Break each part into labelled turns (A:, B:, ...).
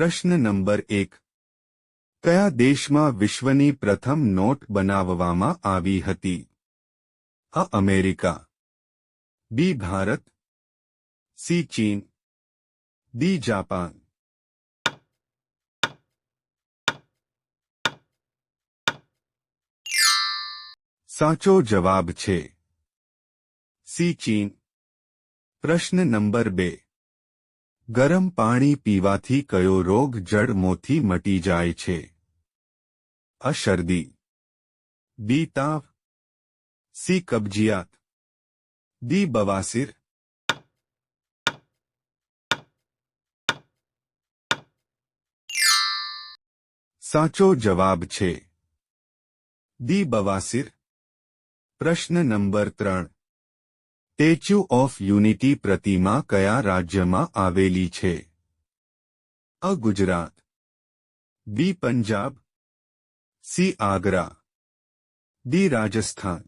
A: પ્રશ્ન નંબર એક. કયા દેશમાં વિશ્વની પ્રથમ નોટ બનાવવામાં આવી હતી? અ, અમેરિકા. બી, ભારત. સી, ચીન. D, Japan. સાચો જવાબ છે. સી, ચીન. પ્રશ્ન નંબર બે. ગરમ પાણી પીવાથી કયો રોગ જડમોથી મટી જાય છે? અ શરદી. બી તાવ. સી કબજિયાત. દી બવાસીર. સાચો જવાબ છે. દી બવાસીર. પ્રશ્ન નંબર ત્રણ. સ્ટેચ્યુ ઓફ યુનિટી પ્રતિમા કયા રાજ્યમાં આવેલી છે? અ Gujarat, B Punjab, C Agra, D Rajasthan.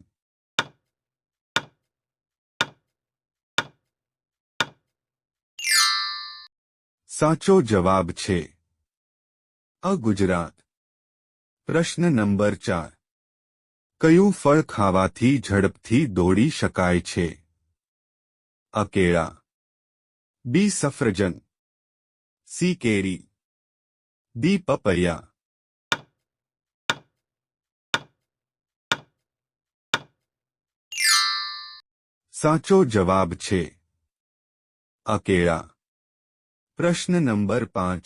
A: સાચો જવાબ છે અ ગુજરાત. પ્રશ્ન નંબર ચાર. કયું ફળ ખાવાથી ઝડપથી દોડી શકાય છે? અ કેળા બી સફરજન સી કેરી ડી પપૈયા સાચો જવાબ છે અકેળા પ્રશ્ન નંબર પાંચ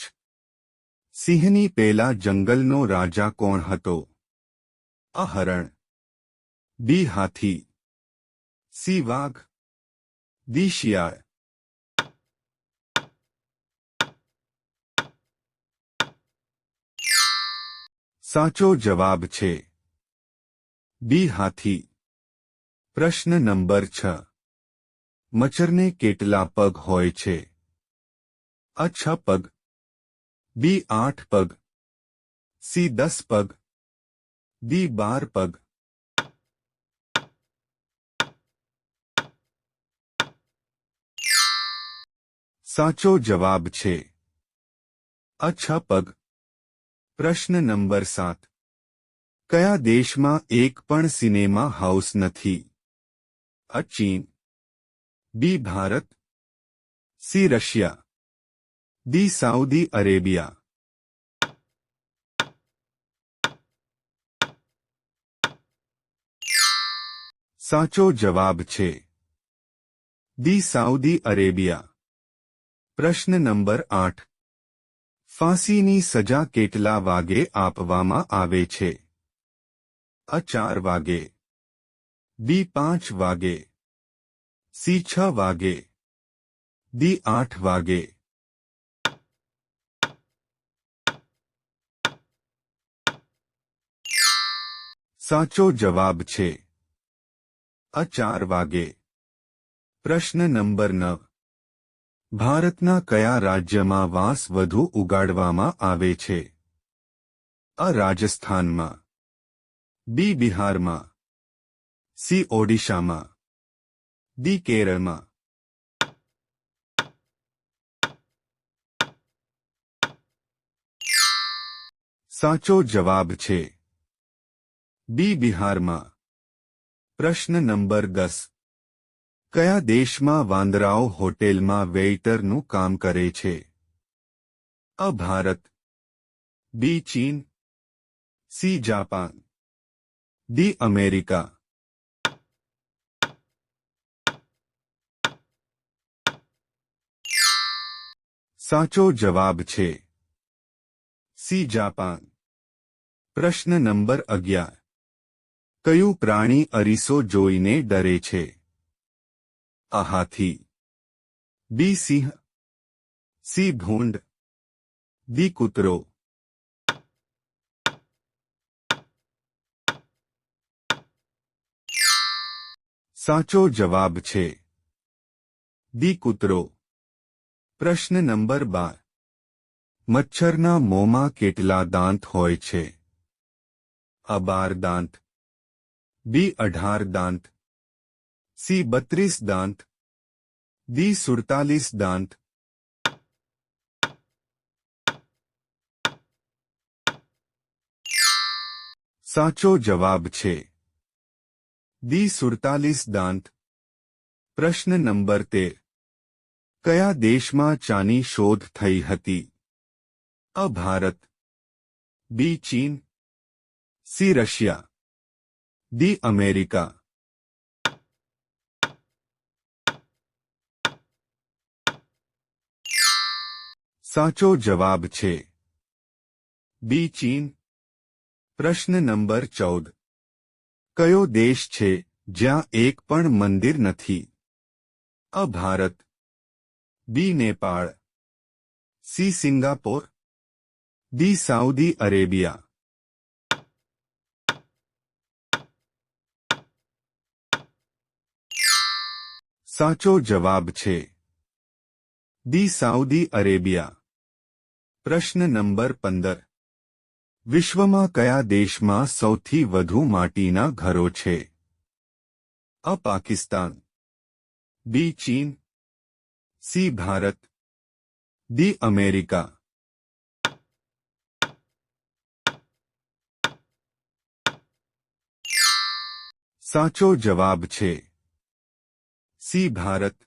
A: સિંહની પેલા જંગલનો રાજા કોણ હતો અ હરણ બી હાથી સી વાઘ શિયાળ સાચો જવાબ છે બી હાથી પ્રશ્ન નંબર છ મચ્છરને કેટલા પગ હોય છે અ છ પગ બી આઠ પગ સી દસ પગ ડી બાર પગ સાચો જવાબ છે અ છ પગ પ્રશ્ન નંબર સાત કયા દેશમાં એક પણ સિનેમા હાઉસ નથી અ ચીન B Bharat C Russia D Saudi Arabia સાચો જવાબ છે દી સાઉદી અરેબિયા પ્રશ્ન નંબર આઠ. ફાંસીની સજા કેટલા વાગે આપવામાં આવે છે? અ ચાર વાગે. બી પાંચ વાગે. સી છ વાગે. દી આઠ વાગે. સાચો જવાબ છે. અ ચાર વાગે. પ્રશ્ન નંબર નવ. ભારતના કયા રાજ્યમાં વાંસ વધુ ઉગાડવામાં આવે છે? અ રાજસ્થાનમાં, બી બિહારમાં, સી ઓડિશામાં, ડી કેરળમાં. સાચો જવાબ છે, બી બિહારમાં. પ્રશ્ન નંબર દસ. કયા દેશમાં વાંદરાઓ હોટેલમાં વેઇટરનું કામ કરે છે? અ, ભારત. બી, ચીન. C, Japan. D, America. સાચો જવાબ છે. C, Japan. પ્રશ્ન નંબર અગિયાર. કયું પ્રાણી અરીસો જોઈને ડરે છે? અ હાથી બી સિંહ સી ભૂંડ દી કૂતરો સાચો જવાબ છે દી કૂતરો પ્રશ્ન નંબર બાર મચ્છરના મોંમાં કેટલા દાંત હોય છે અ બાર દાંત બી અઢાર દાંત सी बत्रीस दांत दी सुड़तालीस दांत, साचो जवाब छे। दी सुड़तालीस दांत, प्रश्न नंबर तेर कया देश में चानी शोध थी थी अ भारत, बी चीन, सी रशिया दी अमेरिका। સાચો જવાબ છે. બી ચીન. પ્રશ્ન નંબર ચૌદ. કયો દેશ છે જ્યાં એક પણ મંદિર નથી? અ Bharat. B Nepal. C Singapore. D Saudi Arabia. સાચો જવાબ છે. દી સાઉદી અરેબિયા. પ્રશ્ન નંબર પંદર. વિશ્વમાં કયા દેશમાં સૌથી વધુ માટીના ઘરો છે? અ પાકિસ્તાન, બી ચીન, સી ભારત, ડી અમેરિકા. સાચો જવાબ છે, સી ભારત.